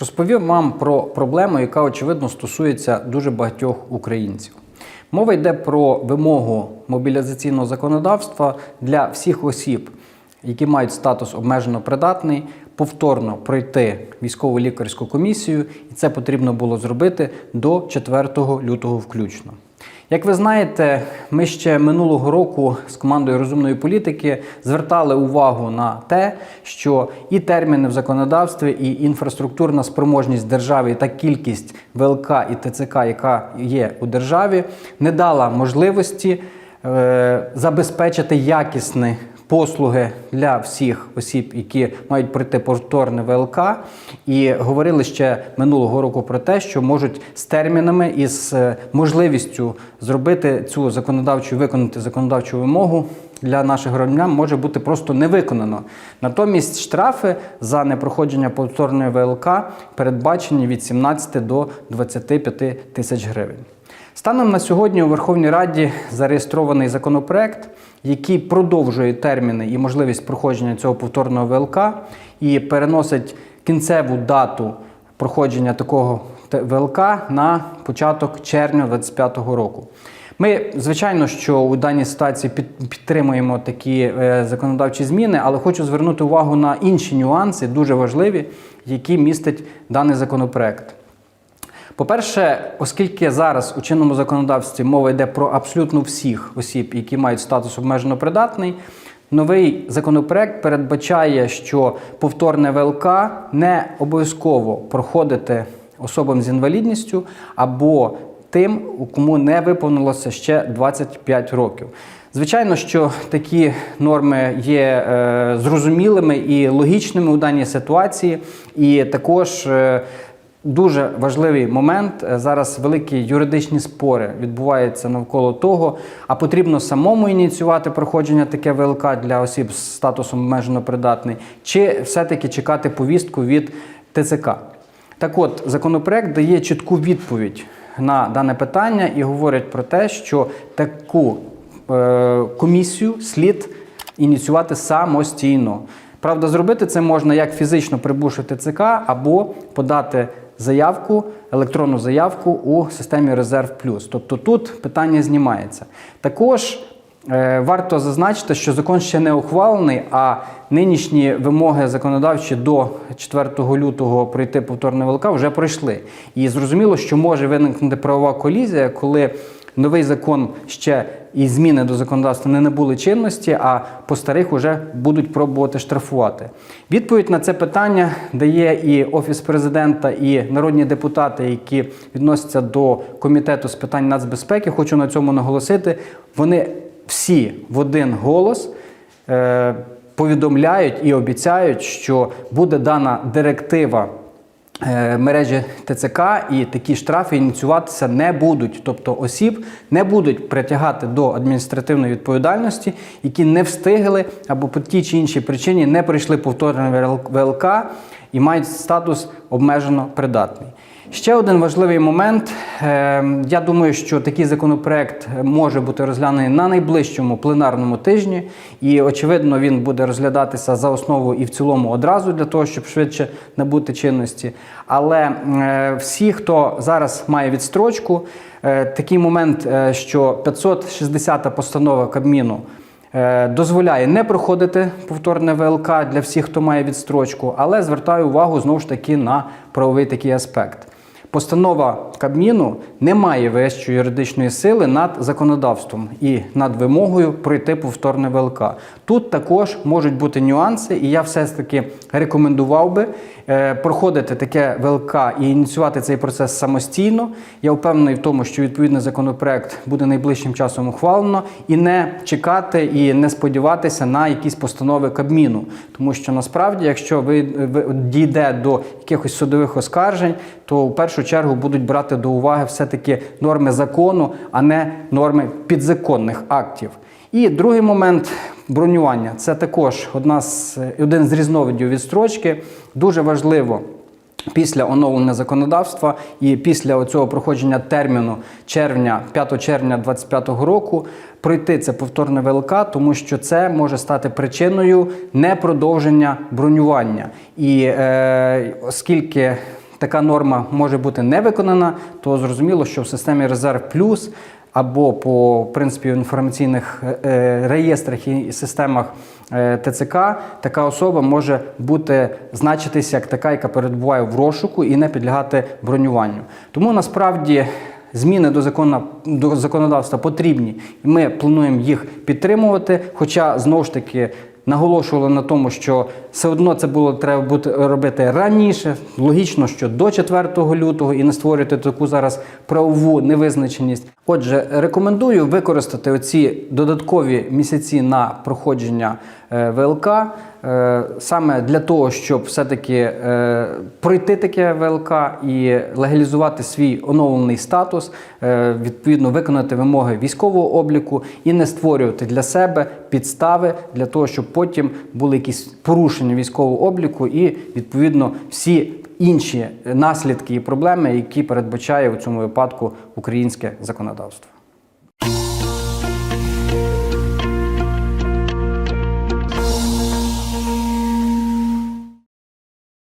Розповім вам про проблему, яка очевидно стосується дуже багатьох українців. Мова йде про вимогу мобілізаційного законодавства для всіх осіб, які мають статус обмежено придатний, повторно пройти військову лікарську комісію, і це потрібно було зробити до 4 лютого включно. Як ви знаєте, ми ще минулого року з командою розумної політики звертали увагу на те, що і терміни в законодавстві, і інфраструктурна спроможність держави, та кількість ВЛК і ТЦК, яка є у державі, не дала можливості е, забезпечити якісні послуги для всіх осіб, які мають пройти повторне ВЛК, і говорили ще минулого року про те, що можуть з термінами і з е, можливістю зробити цю законодавчу виконати законодавчу вимогу для наших громадян може бути просто не виконано. Натомість штрафи за непроходження повторної ВЛК передбачені від 17 до 25 тисяч гривень. Станом на сьогодні у Верховній Раді зареєстрований законопроект, який продовжує терміни і можливість проходження цього повторного ВЛК і переносить кінцеву дату проходження такого ВЛК на початок червня 2025 року. Ми, звичайно, що у даній ситуації під- підтримуємо такі е, законодавчі зміни, але хочу звернути увагу на інші нюанси, дуже важливі, які містить даний законопроект. По-перше, оскільки зараз у чинному законодавстві мова йде про абсолютно всіх осіб, які мають статус обмежено придатний, новий законопроект передбачає, що повторне ВЛК не обов'язково проходити особам з інвалідністю або тим, кому не виповнилося ще 25 років. Звичайно, що такі норми є е, зрозумілими і логічними у даній ситуації, і також. е, Дуже важливий момент. Е, Зараз великі юридичні спори відбуваються навколо того, а потрібно самому ініціювати проходження таке ВЛК для осіб з статусом обмежено придатний, чи все-таки чекати повістку від ТЦК. Так от, законопроект дає чітку відповідь на дане питання і говорить про те, що таку е, комісію слід ініціювати самостійно. Правда, зробити це можна як фізично прибувши ТЦК, або подати заявку, електронну заявку у системі Резерв Плюс. Тобто тут питання знімається. Також е, варто зазначити, що закон ще не ухвалений, а нинішні вимоги законодавчі до 4 лютого пройти повторне ВЛК вже пройшли. І зрозуміло, що може виникнути правова колізія, коли новий закон ще і зміни до законодавства не набули чинності, а по старих вже будуть пробувати штрафувати. Відповідь на це питання дає і Офіс президента, і народні депутати, які відносяться до комітету з питань нацбезпеки. Хочу на цьому наголосити. Вони всі в один голос. Е, повідомляють і обіцяють, що буде дана директива мережі ТЦК, і такі штрафи ініціюватися не будуть. Тобто осіб не будуть притягати до адміністративної відповідальності, які не встигли або по тій чи іншій причині не пройшли повторне ВЛК і мають статус обмежено придатний. Ще один важливий момент. Е, Я думаю, що такий законопроект може бути розглянений на найближчому пленарному тижні, і очевидно, він буде розглядатися за основу і в цілому одразу для того, щоб швидше набути чинності. Але е, всі, хто зараз має відстрочку, е, такий момент, що 560 постанова Кабміну. Е, Дозволяє не проходити повторне ВЛК для всіх, хто має відстрочку, але звертаю увагу знову ж таки на правовий такий аспект. Постанова Кабміну не має вищої юридичної сили над законодавством і над вимогою пройти повторне ВЛК. Тут також можуть бути нюанси, і я все ж таки рекомендував би е, проходити таке ВЛК і ініціювати цей процес самостійно. Я впевнений в тому, що відповідний законопроект буде найближчим часом ухвалено, і не чекати і не сподіватися на якісь постанови Кабміну. Тому що насправді, якщо ви, дійде до якихось судових оскаржень, то в першу чергу будуть брати до уваги все-таки норми закону, а не норми підзаконних актів. І другий момент бронювання це також одна з, один з різновидів відстрочки. Дуже важливо після оновлення законодавства і після цього проходження терміну червня, 5 червня 2025 року пройти це повторне ВЛК, тому що це може стати причиною непродовження бронювання. І е, оскільки така норма може бути не виконана, то зрозуміло, що в системі резерв плюс або по в принципі інформаційних е, реєстрах і системах е, ТЦК така особа може бути значитися як така, яка перебуває в розшуку і не підлягати бронюванню. Тому насправді. Зміни до закону до законодавства потрібні, і ми плануємо їх підтримувати. Хоча знову ж таки наголошували на тому, що все одно це було треба бути робити раніше. Логічно, що до 4 лютого і не створювати таку зараз правову невизначеність. Отже, рекомендую використати оці додаткові місяці на проходження ВЛК е, саме для того, щоб все-таки е, пройти таке ВЛК і легалізувати свій оновлений статус, е, відповідно виконати вимоги військового обліку і не створювати для себе підстави для того, щоб потім були якісь порушення військового обліку і відповідно всі інші наслідки і проблеми, які передбачає у цьому випадку українське законодавство.